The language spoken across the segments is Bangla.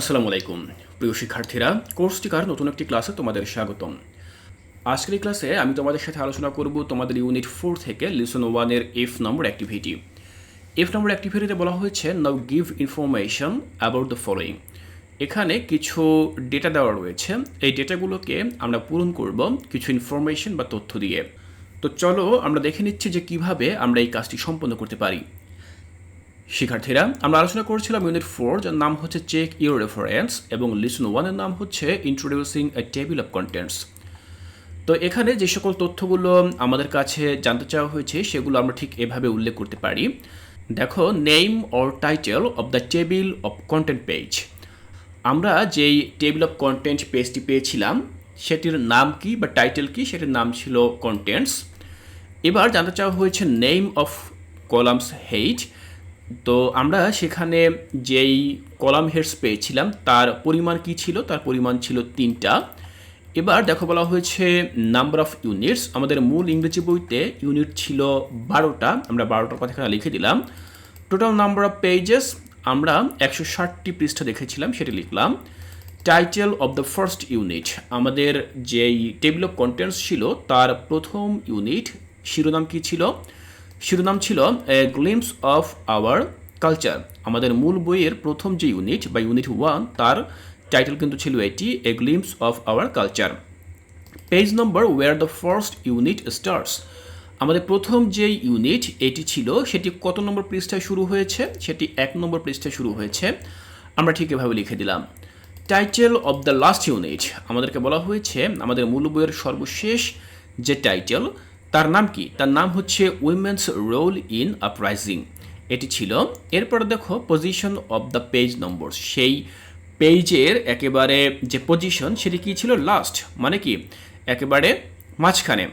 আসসালামু আলাইকুম। প্রিয় শিক্ষার্থীরা, কোর্স টিকার নতুন একটি ক্লাসে তোমাদের স্বাগতম। আজকের ক্লাসে আমি তোমাদের সাথে আলোচনা করব তোমাদের ইউনিট ফোর থেকে লিসন ওয়ানের F number activity F number অ্যাক্টিভিটিতে বলা হয়েছে now give information about the following এখানে কিছু ডেটা দেওয়া রয়েছে। এই ডেটাগুলোকে আমরা পূরণ করব কিছু ইনফরমেশন বা তথ্য দিয়ে। তো চলো আমরা দেখে নিচ্ছি যে কীভাবে আমরা এই কাজটি সম্পন্ন করতে পারি। শিক্ষার্থীরা, আমরা আলোচনা করছিলাম ইউনিট ফোর যার নাম হচ্ছে চেক ইউর রেফারেন্স এবং লিসন ওয়ানের নাম হচ্ছে introducing a table of contents তো এখানে যে সকল তথ্যগুলো আমাদের কাছে জানতে চাওয়া হয়েছে, সেগুলো আমরা ঠিক এভাবে উল্লেখ করতে পারি। দেখো name or title of the table of content page আমরা যেই টেবিল অফ কন্টেন্ট পেজটি পেয়েছিলাম, সেটির নাম কি বা টাইটেল কি, সেটির নাম ছিল কন্টেন্টস এবার জানতে চাওয়া হয়েছে নেম অফ কলামস হেইট তো আমরা সেখানে যেই কলাম হেডস পেয়েছিলাম, তার পরিমাণ কি ছিল? তার পরিমাণ ছিল তিনটা। এবার দেখো বলা হয়েছে নাম্বার অফ ইউনিটস আমাদের মূল ইংরেজি বইতে ইউনিট ছিল বারোটা। আমরা বারোটার কথা এখানে লিখে দিলাম। টোটাল নাম্বার অফ পেজেস আমরা একশো ষাটটি পৃষ্ঠা দেখেছিলাম, সেটি লিখলাম। Title of the first unit আমাদের যেই টেবিল অফ কন্টেন্টস ছিল, তার প্রথম ইউনিট শিরোনাম কি ছিল? শিরোনাম ছিল, a glimpse of our culture আমাদের মূল বইয়ের প্রথম যে ইউনিট বা ইউনিট ওয়ান তার টাইটেল কিন্তু ছিল এটি, a glimpse of our culture page number where the first unit starts আমাদের প্রথম যে ইউনিট এটি ছিল, সেটি কত নম্বর পৃষ্ঠায় শুরু হয়েছে? সেটি এক নম্বর পৃষ্ঠায় শুরু হয়েছে। আমরা ঠিক এভাবে লিখে দিলাম। Title of the last unit আমাদেরকে বলা হয়েছে, আমাদের মূল বইয়ের সর্বশেষ যে টাইটেল তার নাম কি? তার নাম হচ্ছে উইমেন্স রোল ইন আপরাইজিং এটি ছিল, এরপর দেখো position of the page number সেই পেজের একেবারে যে পজিশন সেটি কি ছিল? লাস্ট মানে কি? একেবারে মাঝখানে।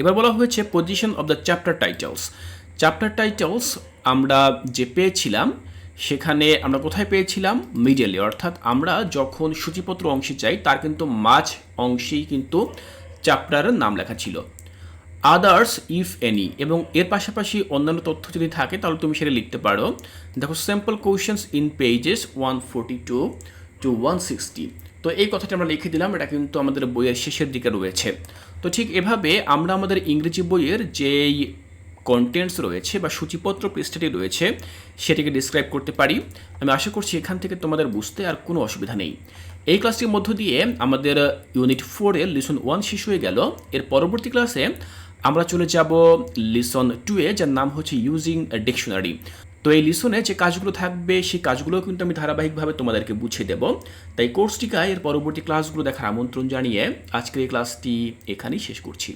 এবার বলা হয়েছে position of the chapter titles chapter titles আমরা যে পেয়েছিলাম, সেখানে আমরা কোথায় পেয়েছিলাম? মিডিয়ালি অর্থাৎ আমরা যখন সূচিপত্র অংশে চাই তার কিন্তু মাঝ অংশেই কিন্তু চ্যাপ্টারের নাম লেখা ছিল। আদার্স ইফ এনি এবং এর পাশাপাশি অন্যান্য তথ্য যদি থাকে, তাহলে তুমি সেটা লিখতে পারো। দেখো simple questions in pages one forty two two one sixty তো এই কথাটা আমরা লিখে দিলাম, এটা কিন্তু আমাদের বইয়ের শেষের দিকে রয়েছে। তো ঠিক এভাবে আমরা আমাদের ইংরেজি বইয়ের যেই কন্টেন্টস রয়েছে বা সূচিপত্র পৃষ্ঠাটি রয়েছে, সেটিকে ডিসক্রাইব করতে পারি। আমি আশা করছি এখান থেকে তোমাদের বুঝতে আর কোনো অসুবিধা নেই। এই ক্লাসটির মধ্য দিয়ে আমাদের ইউনিট ফোরের লিসন ওয়ান শেষ হয়ে গেল। এর পরবর্তী ক্লাসে আমরা চলে যাব লিসন টু এ, যার নাম হচ্ছে ইউজিং ডিকশনারি তো এই লিসনে যে কাজগুলো থাকবে, সেই কাজগুলো কিন্তু আমি ধারাবাহিকভাবে তোমাদেরকে বুঝিয়ে দেব। তাই কোর্সটিকে এর পরবর্তী ক্লাসগুলো দেখার আমন্ত্রণ জানিয়ে আজকের এই ক্লাসটি এখানেই শেষ করছি।